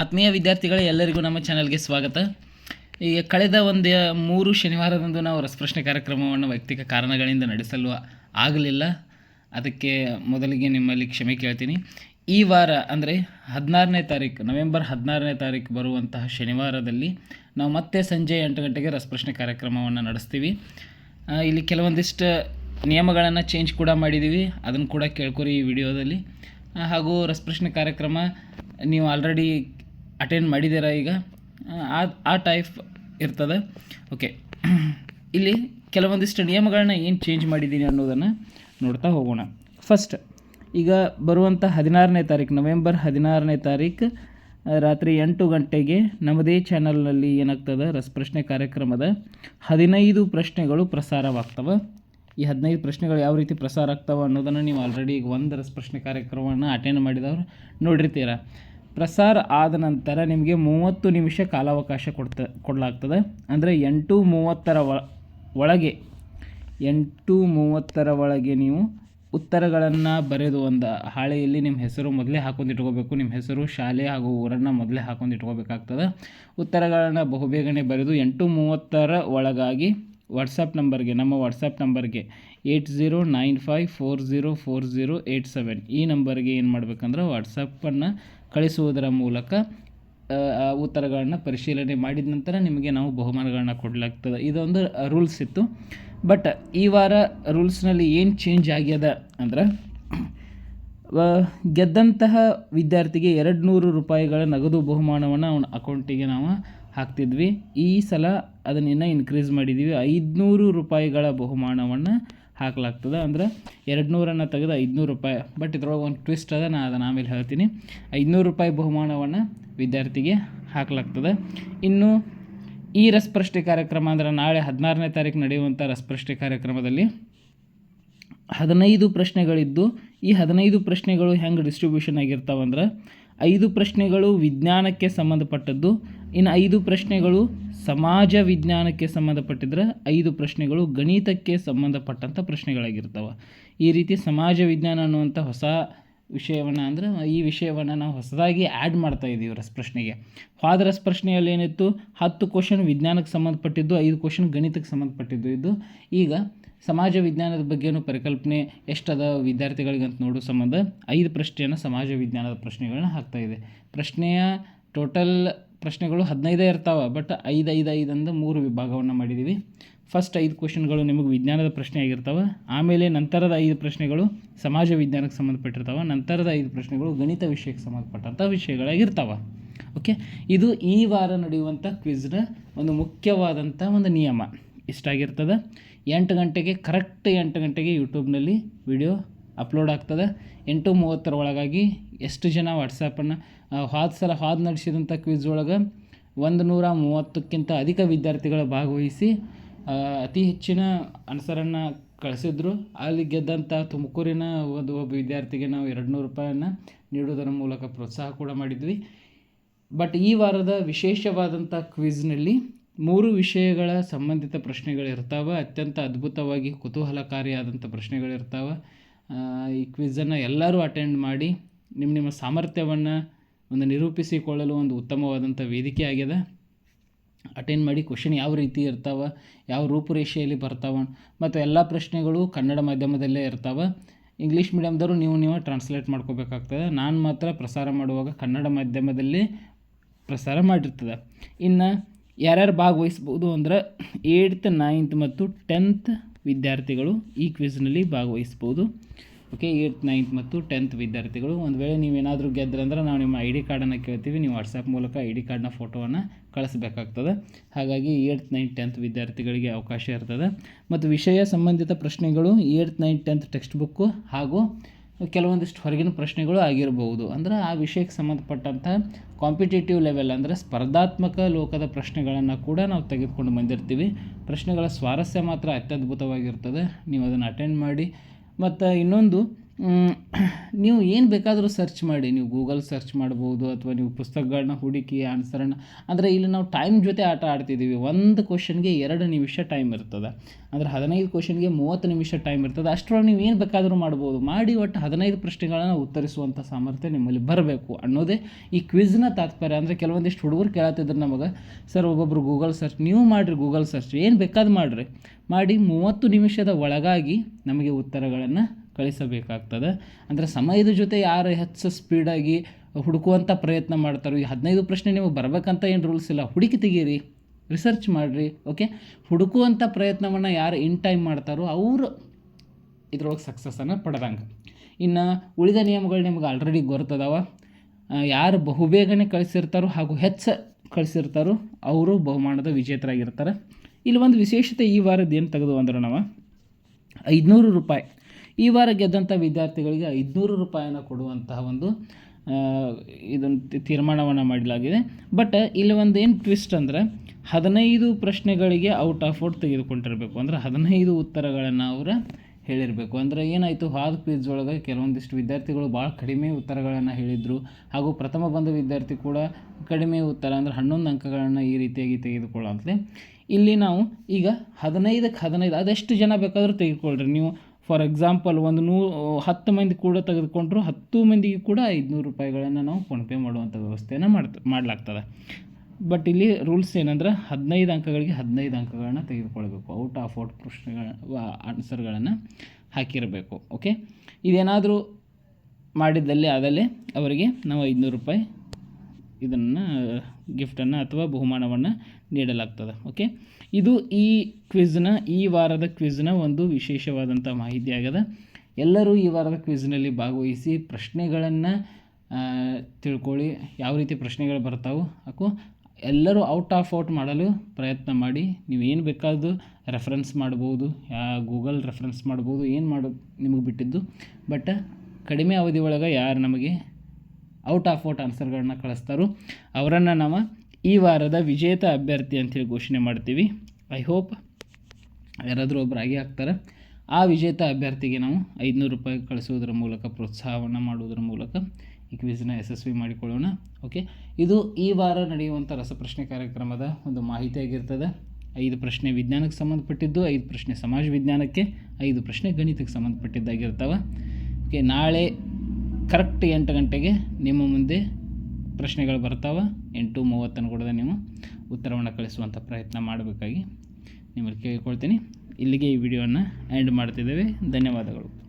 ಆತ್ಮೀಯ ವಿದ್ಯಾರ್ಥಿಗಳೇ, ಎಲ್ಲರಿಗೂ ನಮ್ಮ ಚಾನಲ್ಗೆ ಸ್ವಾಗತ. ಈಗ ಕಳೆದ ಒಂದು ಮೂರು ಶನಿವಾರದಂದು ನಾವು ರಸಪ್ರಶ್ನೆ ಕಾರ್ಯಕ್ರಮವನ್ನು ವೈಯಕ್ತಿಕ ಕಾರಣಗಳಿಂದ ನಡೆಸಲು ಆಗಲಿಲ್ಲ. ಅದಕ್ಕೆ ಮೊದಲಿಗೆ ನಿಮ್ಮಲ್ಲಿ ಕ್ಷಮೆ ಕೇಳ್ತೀನಿ. ಈ ವಾರ ಅಂದರೆ ಹದಿನಾರನೇ ತಾರೀಕು, ನವೆಂಬರ್ ಹದಿನಾರನೇ ತಾರೀಕು ಬರುವಂತಹ ಶನಿವಾರದಲ್ಲಿ ನಾವು ಮತ್ತೆ ಸಂಜೆ ಎಂಟು ಗಂಟೆಗೆ ರಸಪ್ರಶ್ನೆ ಕಾರ್ಯಕ್ರಮವನ್ನು ನಡೆಸ್ತೀವಿ. ಇಲ್ಲಿ ಕೆಲವೊಂದಿಷ್ಟು ನಿಯಮಗಳನ್ನು ಚೇಂಜ್ ಕೂಡ ಮಾಡಿದ್ದೀವಿ ಅದನ್ನು ಕೂಡ ಕೇಳ್ಕೊರಿ ಈ ವಿಡಿಯೋದಲ್ಲಿ. ಹಾಗೂ ರಸಪ್ರಶ್ನೆ ಕಾರ್ಯಕ್ರಮ ನೀವು ಆಲ್ರೆಡಿ ಅಟೆಂಡ್ ಮಾಡಿದ್ದೀರಾ ಈಗ? ಆ ಟೈಪ್ ಇರ್ತದೆ. ಓಕೆ ಇಲ್ಲಿ ಕೆಲವೊಂದಿಷ್ಟು ನಿಯಮಗಳನ್ನ ಏನು ಚೇಂಜ್ ಮಾಡಿದ್ದೀನಿ ಅನ್ನೋದನ್ನು ನೋಡ್ತಾ ಹೋಗೋಣ. ಫಸ್ಟ್ ಈಗ ಬರುವಂಥ ಹದಿನಾರನೇ ತಾರೀಕು ನವೆಂಬರ್ ಹದಿನಾರನೇ ತಾರೀಕು ರಾತ್ರಿ ಎಂಟು ಗಂಟೆಗೆ ನಮ್ಮದೇ ಚಾನಲ್ನಲ್ಲಿ ಏನಾಗ್ತದೆ? ರಸಪ್ರಶ್ನೆ ಕಾರ್ಯಕ್ರಮದ ಹದಿನೈದು ಪ್ರಶ್ನೆಗಳು ಪ್ರಸಾರವಾಗ್ತವೆ. ಈ ಹದಿನೈದು ಪ್ರಶ್ನೆಗಳು ಯಾವ ರೀತಿ ಪ್ರಸಾರ ಆಗ್ತವೆ ಅನ್ನೋದನ್ನು ನೀವು ಆಲ್ರೆಡಿ ಈಗ ಒಂದು ರಸಪ್ರಶ್ನೆ ಕಾರ್ಯಕ್ರಮವನ್ನು ಅಟೆಂಡ್ ಮಾಡಿದವರು ನೋಡಿರ್ತೀರ. ಪ್ರಸಾರ ಆದ ನಂತರ ನಿಮಗೆ ಮೂವತ್ತು ನಿಮಿಷ ಕಾಲಾವಕಾಶ ಕೊಡ್ತ, ಕೊಡಲಾಗ್ತದೆ. ಅಂದರೆ ಎಂಟು ಮೂವತ್ತರ ಒಳಗೆ, ಎಂಟು ಮೂವತ್ತರ ಒಳಗೆ ನೀವು ಉತ್ತರಗಳನ್ನು ಬರೆದು ಒಂದು ಹಾಳೆಯಲ್ಲಿ ನಿಮ್ಮ ಹೆಸರು ಮೊದಲೇ ಹಾಕೊಂಡು ಇಟ್ಕೋಬೇಕು. ನಿಮ್ಮ ಹೆಸರು, ಶಾಲೆ ಹಾಗೂ ಊರನ್ನು ಮೊದಲೇ ಹಾಕೊಂಡು ಇಟ್ಕೋಬೇಕಾಗ್ತದೆ. ಉತ್ತರಗಳನ್ನು ಬಹುಬೇಗನೆ ಬರೆದು ಎಂಟು ಮೂವತ್ತರ ಒಳಗಾಗಿ ವಾಟ್ಸಪ್ ನಂಬರ್ಗೆ, ನಮ್ಮ ವಾಟ್ಸಪ್ ನಂಬರ್ಗೆ eight zero nine five four zero four zero eight seven ಈ ನಂಬರ್ಗೆ ಏನು ಮಾಡಬೇಕಂದ್ರೆ ವಾಟ್ಸಪ್ಪನ್ನು ಕಳಿಸುವುದರ ಮೂಲಕ ಉತ್ತರಗಳನ್ನು ಪರಿಶೀಲನೆ ಮಾಡಿದ ನಂತರ ನಿಮಗೆ ನಾವು ಬಹುಮಾನಗಳನ್ನ ಕೊಡಲಾಗ್ತದೆ. ಇದೊಂದು ರೂಲ್ಸ್ ಇತ್ತು. ಬಟ್ ಈ ವಾರ ರೂಲ್ಸ್ನಲ್ಲಿ ಏನು ಚೇಂಜ್ ಆಗ್ಯದ ಅಂದ್ರೆ ಗೆದ್ದಂತಹ ವಿದ್ಯಾರ್ಥಿಗೆ ಎರಡು ನೂರು ರೂಪಾಯಿಗಳ ನಗದು ಬಹುಮಾನವನ್ನು ಅವನ ಅಕೌಂಟಿಗೆ ನಾವು ಹಾಕ್ತಿದ್ವಿ. ಈ ಸಲ ಅದನ್ನು ಇನ್ನೂ ಇನ್ಕ್ರೀಸ್ ಮಾಡಿದ್ದೀವಿ ಐದುನೂರು ರೂಪಾಯಿಗಳ ಬಹುಮಾನವನ್ನು ಹಾಕ್ಲಾಗ್ತದೆ. ಅಂದ್ರೆ ಎರಡು ನೂರನ್ನು ತೆಗೆದು ಐದುನೂರು ರೂಪಾಯಿ. ಬಟ್ ಇದ್ರೊಳಗೆ ಒಂದು ಟ್ವಿಸ್ಟ್ ಅದ ನಾನು ಅದನ್ನು ಆಮೇಲೆ ಹೇಳ್ತೀನಿ. ಐದುನೂರು ರೂಪಾಯಿ ಬಹುಮಾನವನ್ನು ವಿದ್ಯಾರ್ಥಿಗೆ ಹಾಕ್ಲಾಗ್ತದೆ. ಇನ್ನು ಈ ರಸಪ್ರಶ್ನೆ ಕಾರ್ಯಕ್ರಮ ಅಂದ್ರೆ ನಾಳೆ ಹದಿನಾರನೇ ತಾರೀಕು ನಡೆಯುವಂಥ ರಸಪ್ರಶ್ನೆ ಕಾರ್ಯಕ್ರಮದಲ್ಲಿ ಹದಿನೈದು ಪ್ರಶ್ನೆಗಳಿದ್ದು, ಈ ಹದಿನೈದು ಪ್ರಶ್ನೆಗಳು ಹೆಂಗೆ ಡಿಸ್ಟ್ರಿಬ್ಯೂಷನ್ ಆಗಿರ್ತಾವಂದ್ರೆ, ಐದು ಪ್ರಶ್ನೆಗಳು ವಿಜ್ಞಾನಕ್ಕೆ ಸಂಬಂಧಪಟ್ಟದ್ದು ಇನ್ನು ಐದು ಪ್ರಶ್ನೆಗಳು ಸಮಾಜ ವಿಜ್ಞಾನಕ್ಕೆ ಸಂಬಂಧಪಟ್ಟಿದ್ರೆ ಐದು ಪ್ರಶ್ನೆಗಳು ಗಣಿತಕ್ಕೆ ಸಂಬಂಧಪಟ್ಟಂಥ ಪ್ರಶ್ನೆಗಳಾಗಿರ್ತವೆ. ಈ ರೀತಿ ಸಮಾಜ ವಿಜ್ಞಾನ ಅನ್ನುವಂಥ ಹೊಸ ವಿಷಯವನ್ನು ಅಂದರೆ ಈ ವಿಷಯವನ್ನು ನಾವು ಹೊಸದಾಗಿ ಆ್ಯಡ್ ಮಾಡ್ತಾ ಇದ್ದೀವಿ ರಸಪ್ರಶ್ನೆಗೆ ಹೋದ ರಸಪ್ರಶ್ನೆಯಲ್ಲಿ ಏನಿತ್ತು? ಹತ್ತು ಕ್ವಶನ್ ವಿಜ್ಞಾನಕ್ಕೆ ಸಂಬಂಧಪಟ್ಟಿದ್ದು, ಐದು ಕ್ವಶನ್ ಗಣಿತಕ್ಕೆ ಸಂಬಂಧಪಟ್ಟಿದ್ದು ಇದು ಈಗ ಸಮಾಜ ವಿಜ್ಞಾನದ ಬಗ್ಗೆನೂ ಪರಿಕಲ್ಪನೆ ಎಷ್ಟದ ವಿದ್ಯಾರ್ಥಿಗಳಿಗೆ ಅಂತ ನೋಡೋ ಸಂಬಂಧ ಐದು ಪ್ರಶ್ನೆಯನ್ನು ಸಮಾಜ ವಿಜ್ಞಾನದ ಪ್ರಶ್ನೆಗಳನ್ನ ಹಾಕ್ತಾ ಇದೆ. ಪ್ರಶ್ನೆಯ ಟೋಟಲ್ ಪ್ರಶ್ನೆಗಳು ಹದಿನೈದೇ ಇರ್ತಾವೆ ಬಟ್ ಐದು ಐದು ಐದಂದು ಮೂರು ವಿಭಾಗವನ್ನು ಮಾಡಿದ್ದೀವಿ ಫಸ್ಟ್ ಐದು ಕ್ವಶನ್ಗಳು ನಿಮಗೆ ವಿಜ್ಞಾನದ ಪ್ರಶ್ನೆ ಆಗಿರ್ತಾವೆ, ಆಮೇಲೆ ನಂತರದ ಐದು ಪ್ರಶ್ನೆಗಳು ಸಮಾಜ ವಿಜ್ಞಾನಕ್ಕೆ ಸಂಬಂಧಪಟ್ಟಿರ್ತಾವೆ, ನಂತರದ ಐದು ಪ್ರಶ್ನೆಗಳು ಗಣಿತ ವಿಷಯಕ್ಕೆ ಸಂಬಂಧಪಟ್ಟಂಥ ವಿಷಯಗಳಾಗಿರ್ತಾವೆ. ಓಕೆ ಇದು ಈ ವಾರ ನಡೆಯುವಂಥ ಕ್ವಿಜ್ನ ಒಂದು ಮುಖ್ಯವಾದಂಥ ಒಂದು ನಿಯಮ. ಇಷ್ಟಾಗಿರ್ತದೆ ಎಂಟು ಗಂಟೆಗೆ ಕರೆಕ್ಟ್ ಎಂಟು ಗಂಟೆಗೆ ಯೂಟ್ಯೂಬ್ನಲ್ಲಿ ವಿಡಿಯೋ ಅಪ್ಲೋಡ್ ಆಗ್ತದೆ. ಎಂಟು ಮೂವತ್ತರ ಒಳಗಾಗಿ ಎಷ್ಟು ಜನ ವಾಟ್ಸಪ್ಪನ್ನು ಹೋದ ಸಲ ಹಾದ್ ನಡೆಸಿದಂಥ ಕ್ವಿಜ್ ಒಳಗೆ ಒಂದು ನೂರ ಮೂವತ್ತಕ್ಕಿಂತ ಅಧಿಕ ವಿದ್ಯಾರ್ಥಿಗಳು ಭಾಗವಹಿಸಿ ಅತಿ ಹೆಚ್ಚಿನ ಆನ್ಸರನ್ನು ಕಳಿಸಿದ್ರು. ಅಲ್ಲಿ ಗೆದ್ದಂಥ ತುಮಕೂರಿನ ಒಂದು ಒಬ್ಬ ವಿದ್ಯಾರ್ಥಿಗೆ ನಾವು ಎರಡು ನೂರು ರೂಪಾಯಿಯನ್ನು ನೀಡುವುದರ ಮೂಲಕ ಪ್ರೋತ್ಸಾಹ ಕೂಡ ಮಾಡಿದ್ವಿ. ಬಟ್ ಈ ವಾರದ ವಿಶೇಷವಾದಂಥ ಕ್ವಿಜ್ನಲ್ಲಿ ಮೂರು ವಿಷಯಗಳ ಸಂಬಂಧಿತ ಪ್ರಶ್ನೆಗಳಿರ್ತಾವೆ ಅತ್ಯಂತ ಅದ್ಭುತವಾಗಿ ಕುತೂಹಲಕಾರಿಯಾದಂಥ ಪ್ರಶ್ನೆಗಳಿರ್ತಾವೆ ಈ ಕ್ವಿಝನ್ನು ಎಲ್ಲರೂ ಅಟೆಂಡ್ ಮಾಡಿ ನಿಮ್ಮ ನಿಮ್ಮ ಸಾಮರ್ಥ್ಯವನ್ನು ಒಂದು ನಿರೂಪಿಸಿಕೊಳ್ಳಲು ಒಂದು ಉತ್ತಮವಾದಂಥ ವೇದಿಕೆ ಆಗ್ಯದ. ಅಟೆಂಡ್ ಮಾಡಿ ಕ್ವಶನ್ ಯಾವ ರೀತಿ ಇರ್ತಾವೆ, ಯಾವ ರೂಪುರೇಷೆಯಲ್ಲಿ ಬರ್ತಾವ ಮತ್ತು ಎಲ್ಲ ಪ್ರಶ್ನೆಗಳು ಕನ್ನಡ ಮಾಧ್ಯಮದಲ್ಲೇ ಇರ್ತಾವೆ. ಇಂಗ್ಲೀಷ್ ಮೀಡಿಯಮ್ದವರು ನೀವು ನೀವು ಟ್ರಾನ್ಸ್ಲೇಟ್ ಮಾಡ್ಕೋಬೇಕಾಗ್ತದೆ. ನಾನು ಮಾತ್ರ ಪ್ರಸಾರ ಮಾಡುವಾಗ ಕನ್ನಡ ಮಾಧ್ಯಮದಲ್ಲಿ ಪ್ರಸಾರ ಮಾಡಿರ್ತದೆ. ಇನ್ನು ಯಾರ್ಯಾರು ಭಾಗವಹಿಸ್ಬೋದು ಅಂದ್ರೆ ಏಯ್ತ್ ನೈನ್ತ್ ಮತ್ತು ಟೆಂತ್ ವಿದ್ಯಾರ್ಥಿಗಳು ಈ ಕ್ವಿಜ್ನಲ್ಲಿ ಭಾಗವಹಿಸ್ಬೋದು. ಓಕೆ, ಏಯ್ತ್, ನೈನ್ತ್ ಮತ್ತು ಟೆಂತ್ ವಿದ್ಯಾರ್ಥಿಗಳು. ಒಂದು ವೇಳೆ ನೀವು ನೀವೇನಾದರೂ ಗೆದ್ರಂದ್ರೆ ನಾವು ನಿಮ್ಮ ಐ ಡಿ ಕಾರ್ಡನ್ನು ಕೇಳ್ತೀವಿ. ನೀವು ವಾಟ್ಸಪ್ ಮೂಲಕ ಐ ಡಿ ಕಾರ್ಡ್ನ ಫೋಟೋವನ್ನು ಕಳಿಸ್ಬೇಕಾಗ್ತದೆ. ಹಾಗಾಗಿ ಏಯ್ತ್, ನೈನ್ತ್, ಟೆಂತ್ ವಿದ್ಯಾರ್ಥಿಗಳಿಗೆ ಅವಕಾಶ ಇರ್ತದೆ. ಮತ್ತು ವಿಷಯ ಸಂಬಂಧಿತ ಪ್ರಶ್ನೆಗಳು eighth, ninth, tenth text book ಹಾಗೂ ಕೆಲವೊಂದಿಷ್ಟು ಹೊರಗಿನ ಪ್ರಶ್ನೆಗಳು ಆಗಿರಬಹುದು ಅಂದರೆ ಆ ವಿಷಯಕ್ಕೆ ಸಂಬಂಧಪಟ್ಟಂಥ ಕಾಂಪಿಟೇಟಿವ್ ಲೆವೆಲ್ ಅಂದರೆ ಸ್ಪರ್ಧಾತ್ಮಕ ಲೋಕದ ಪ್ರಶ್ನೆಗಳನ್ನು ಕೂಡ ನಾವು ತೆಗೆದುಕೊಂಡು ಬಂದಿರ್ತೀವಿ. ಪ್ರಶ್ನೆಗಳ ಸ್ವಾರಸ್ಯ ಮಾತ್ರ ಅತ್ಯದ್ಭುತವಾಗಿರ್ತದೆ. ನೀವು ಅದನ್ನು ಅಟೆಂಡ್ ಮಾಡಿ. ಮತ್ತು ಇನ್ನೊಂದು ನೀವು ಏನು ಬೇಕಾದರೂ ಸರ್ಚ್ ಮಾಡಿ, ನೀವು ಗೂಗಲ್ ಸರ್ಚ್ ಮಾಡ್ಬೋದು ಅಥವಾ ನೀವು ಪುಸ್ತಕಗಳನ್ನ ಹುಡುಕಿ ಆನ್ಸರನ್ನು ಅಂದರೆ ಇಲ್ಲಿ ನಾವು ಟೈಮ್ ಜೊತೆ ಆಟ ಆಡ್ತಿದ್ದೀವಿ ಒಂದು ಕ್ವಶನ್ಗೆ ಎರಡು ನಿಮಿಷ ಟೈಮ್ ಇರ್ತದೆ. ಅಂದರೆ ಹದಿನೈದು ಕ್ವಶನ್ಗೆ ಮೂವತ್ತು ನಿಮಿಷ ಟೈಮ್ ಇರ್ತದೆ. ಅಷ್ಟರೊಳಗೆ ನೀವು ಏನು ಬೇಕಾದರೂ ಮಾಡ್ಬೋದು. ಮಾಡಿ ಒಟ್ಟು ಹದಿನೈದು ಪ್ರಶ್ನೆಗಳನ್ನು ಉತ್ತರಿಸುವಂಥ ಸಾಮರ್ಥ್ಯ ನಿಮ್ಮಲ್ಲಿ ಬರಬೇಕು ಅನ್ನೋದೇ ಈ ಕ್ವಿಝ್ನ ತಾತ್ಪರ್ಯ. ಅಂದರೆ ಕೆಲವೊಂದಿಷ್ಟು ಹುಡುಗರು ಕೇಳತ್ತಿದ್ರು ನಮಗೆ, ಸರ್, ಒಬ್ಬೊಬ್ರು ಗೂಗಲ್ ಸರ್ಚ್ ನೀವು ಮಾಡಿರಿ ಗೂಗಲ್ ಸರ್ಚ್ ಏನು ಬೇಕಾದ್ರೂ ಮಾಡಿರಿ. ಮಾಡಿ ಮೂವತ್ತು ನಿಮಿಷದ ಒಳಗಾಗಿ ನಮಗೆ ಉತ್ತರಗಳನ್ನು ಕಳಿಸಬೇಕಾಗ್ತದೆ. ಅಂದರೆ ಸಮಯದ ಜೊತೆ ಯಾರು ಹೆಚ್ಚು ಸ್ಪೀಡಾಗಿ ಹುಡುಕುವಂಥ ಪ್ರಯತ್ನ ಮಾಡ್ತಾರೋ, ಈ ಹದಿನೈದು ಪ್ರಶ್ನೆ ನಿಮಗೆ ಬರಬೇಕಂತ ಏನು ರೂಲ್ಸ್ ಇಲ್ಲ. ಹುಡುಕಿ ತೆಗೀರಿ ರಿಸರ್ಚ್ ಮಾಡಿರಿ ಓಕೆ ಹುಡುಕುವಂಥ ಪ್ರಯತ್ನವನ್ನು ಯಾರು ಇನ್ ಟೈಮ್ ಮಾಡ್ತಾರೋ, ಅವರು ಇದ್ರೊಳಗೆ ಸಕ್ಸಸ್ಸನ್ನು ಪಡೆದಂಗೆ. ಇನ್ನು ಉಳಿದ ನಿಯಮಗಳು ನಿಮ್ಗೆ ಆಲ್ರೆಡಿ ಗೊರ್ತದವ. ಯಾರು ಬಹುಬೇಗನೆ ಕಳಿಸಿರ್ತಾರೋ ಹಾಗೂ ಹೆಚ್ಚು ಕಳಿಸಿರ್ತಾರೋ, ಅವರು ಬಹುಮಾನದ ವಿಜೇತರಾಗಿರ್ತಾರೆ. ಇಲ್ಲಿ ಒಂದು ವಿಶೇಷತೆ ಈ ವಾರದ ಏನು ತೆಗೆದು ಅಂದ್ರೆ ನಾವು ಐದುನೂರು ರೂಪಾಯಿ. ಈ ವಾರ ಗೆದ್ದಂಥ ವಿದ್ಯಾರ್ಥಿಗಳಿಗೆ ಐದುನೂರು ರೂಪಾಯಿಯನ್ನು ಕೊಡುವಂತಹ ಒಂದು ಇದನ್ನು ತೀರ್ಮಾನವನ್ನು ಮಾಡಲಾಗಿದೆ. ಬಟ್ ಇಲ್ಲಿ ಒಂದು ಏನು ಟ್ವಿಸ್ಟ್ ಅಂದರೆ, ಹದಿನೈದು ಪ್ರಶ್ನೆಗಳಿಗೆ ಔಟ್ ಆಫ್ ಔಟ್ ತೆಗೆದುಕೊಂಡಿರಬೇಕು. ಅಂದರೆ ಹದಿನೈದು ಉತ್ತರಗಳನ್ನು ಅವರು ಹೇಳಿರಬೇಕು. ಅಂದರೆ ಏನಾಯಿತು, ಹಾದ್ ಕ್ವಿಜ್ ಒಳಗೆ ಕೆಲವೊಂದಿಷ್ಟು ವಿದ್ಯಾರ್ಥಿಗಳು ಭಾಳ ಕಡಿಮೆ ಉತ್ತರಗಳನ್ನು ಹೇಳಿದರು. ಹಾಗೂ ಪ್ರಥಮ ಬಂದ ವಿದ್ಯಾರ್ಥಿ ಕೂಡ ಕಡಿಮೆ ಉತ್ತರ, ಅಂದರೆ ಹನ್ನೊಂದು ಅಂಕಗಳನ್ನು ಈ ರೀತಿಯಾಗಿ ತೆಗೆದುಕೊಳ್ಳುತ್ತೆ ಇಲ್ಲಿ ನಾವು ಈಗ ಹದಿನೈದಕ್ಕೆ ಹದಿನೈದು, ಅದೆಷ್ಟು ಜನ ಬೇಕಾದರೂ ತೆಗೆದುಕೊಳ್ಳ್ರಿ ನೀವು ಫಾರ್ ಎಕ್ಸಾಂಪಲ್ ಒಂದು ನೂ, ಹತ್ತು ಮಂದಿ ಕೂಡ ತೆಗೆದುಕೊಂಡ್ರು, ಹತ್ತು ಮಂದಿಗೆ ಕೂಡ ಐದುನೂರು ರೂಪಾಯಿಗಳನ್ನು ನಾವು ಫೋನ್ಪೇ ಮಾಡುವಂಥ ವ್ಯವಸ್ಥೆಯನ್ನು ಮಾಡ್ತ, ಮಾಡಲಾಗ್ತದೆ. ಬಟ್ ಇಲ್ಲಿ ರೂಲ್ಸ್ ಏನಂದ್ರೆ ಹದಿನೈದು ಅಂಕಗಳಿಗೆ ಹದಿನೈದು ಅಂಕಗಳನ್ನು ತೆಗೆದುಕೊಳ್ಬೇಕು. ಔಟ್ ಆಫ್ ಔಟ್ ಪ್ರಶ್ನೆಗಳ ಆನ್ಸರ್ಗಳನ್ನು ಹಾಕಿರಬೇಕು. ಓಕೆ ಇದೇನಾದರೂ ಮಾಡಿದ್ದಲ್ಲಿ ಆದಲ್ಲಿ ಅವರಿಗೆ ನಾವು ಐದುನೂರು ರೂಪಾಯಿ ಇದನ್ನು ಗಿಫ್ಟನ್ನು ಅಥವಾ ಬಹುಮಾನವನ್ನು ನೀಡಲಾಗ್ತದೆ ಓಕೆ ಇದು ಈ ಕ್ವಿಜ್ನ ಈ ವಾರದ ಕ್ವಿಜ್ನ ಒಂದು ವಿಶೇಷವಾದಂಥ ಮಾಹಿತಿ ಆಗ್ಯದ ಎಲ್ಲರೂ ಈ ವಾರದ ಕ್ವಿಜ್ನಲ್ಲಿ ಭಾಗವಹಿಸಿ ಪ್ರಶ್ನೆಗಳನ್ನು ತಿಳ್ಕೊಳ್ಳಿ, ಯಾವ ರೀತಿ ಪ್ರಶ್ನೆಗಳು ಬರ್ತಾವೆ ಹಾಕು. ಎಲ್ಲರೂ ಔಟ್ ಆಫ್ ಔಟ್ ಮಾಡಲು ಪ್ರಯತ್ನ ಮಾಡಿ. ನೀವು ಏನು ಬೇಕಾದರೂ ರೆಫರೆನ್ಸ್ ಮಾಡ್ಬೋದು ಗೂಗಲ್ ರೆಫರೆನ್ಸ್ ಮಾಡ್ಬೋದು, ಏನು ಮಾಡೋ, ನಿಮಗೆ ಬಿಟ್ಟಿದ್ದು. ಬಟ್ ಕಡಿಮೆ ಅವಧಿ ಒಳಗೆ ಯಾರು ನಮಗೆ ಔಟ್ ಆಫ್ ಔಟ್ ಆನ್ಸರ್ಗಳನ್ನ ಕಳಿಸ್ತಾರೋ. ಅವರನ್ನು ನಾವು ಈ ವಾರದ ವಿಜೇತ ಅಭ್ಯರ್ಥಿ ಅಂತೇಳಿ ಘೋಷಣೆ ಮಾಡ್ತೀವಿ. ಐ ಹೋಪ್ ಯಾರಾದರೂ ಒಬ್ಬರು ಆಗಿ ಹಾಕ್ತಾರೆ. ಆ ವಿಜೇತ ಅಭ್ಯರ್ಥಿಗೆ ನಾವು ಐದುನೂರು ರೂಪಾಯಿ ಕಳಿಸುವುದರ ಮೂಲಕ, ಪ್ರೋತ್ಸಾಹವನ್ನು ಮಾಡುವುದರ ಮೂಲಕ ಈ ಕ್ವಿಝನ್ನ ಯಶಸ್ವಿ ಮಾಡಿಕೊಳ್ಳೋಣ. ಓಕೆ? ಇದು ಈ ವಾರ ನಡೆಯುವಂಥ ರಸಪ್ರಶ್ನೆ ಕಾರ್ಯಕ್ರಮದ ಒಂದು ಮಾಹಿತಿಯಾಗಿರ್ತದೆ ಐದು ಪ್ರಶ್ನೆ ವಿಜ್ಞಾನಕ್ಕೆ ಸಂಬಂಧಪಟ್ಟಿದ್ದು, ಐದು ಪ್ರಶ್ನೆ ಸಮಾಜ ವಿಜ್ಞಾನಕ್ಕೆ, ಐದು ಪ್ರಶ್ನೆ ಗಣಿತಕ್ಕೆ ಸಂಬಂಧಪಟ್ಟಿದ್ದಾಗಿರ್ತವೆ. ಓಕೆ? ನಾಳೆ ಕರೆಕ್ಟ್ ಎಂಟು ಗಂಟೆಗೆ ನಿಮ್ಮ ಮುಂದೆ ಪ್ರಶ್ನೆಗಳು ಬರ್ತಾವೆ. ಎಂಟು ಮೂವತ್ತನ್ನು ಕೂಡ ನೀವು ಉತ್ತರವನ್ನು ಕಳಿಸುವಂಥ ಪ್ರಯತ್ನ ಮಾಡಬೇಕಾಗಿ ನಿಮ್ಮಲ್ಲಿ ಕೇಳಿಕೊಳ್ತೀನಿ. ಇಲ್ಲಿಗೆ ಈ ವಿಡಿಯೋವನ್ನು ಎಂಡ್ ಮಾಡ್ತಿದ್ದೇವೆ. ಧನ್ಯವಾದಗಳು.